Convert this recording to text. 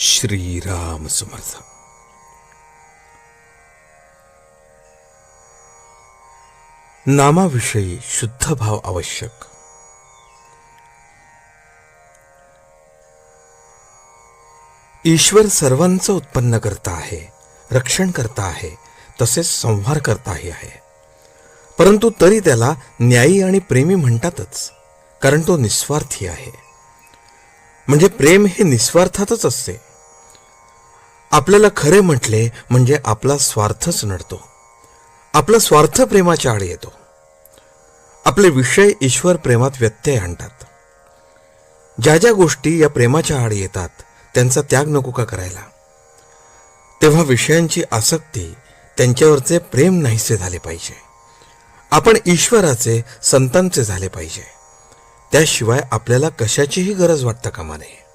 श्रीराम समर्थ। नामाविषयी शुद्ध भाव आवश्यक। ईश्वर सर्वांचं उत्पन्न करता आहे रक्षण करता आहे तसेच संहार करताही आहे. परंतु तरी त्याला न्यायी आणि प्रेमी म्हणतातच कारण तो निस्वार्थी आहे. म्हणजे प्रेम हे निस्वार्थातच असते. आपल्याला खरे म्हटले म्हणजे आपला स्वार्थच नडतो. आपला स्वार्थ प्रेमाच्या आड येतो. आपले विषय ईश्वर प्रेमात व्यत्यय आणतात. ज्या ज्या गोष्टी या प्रेमाच्या आड येतात त्यांचा त्याग नको का करायला? तेव्हा विषयांची आसक्ती त्यांच्यावरचे प्रेम नाहीसे झाले पाहिजे. आपण ईश्वराचे संतांचे झाले पाहिजे. त्याशिवाय आपल्याला कशाचीही गरज वाटता कामा नये.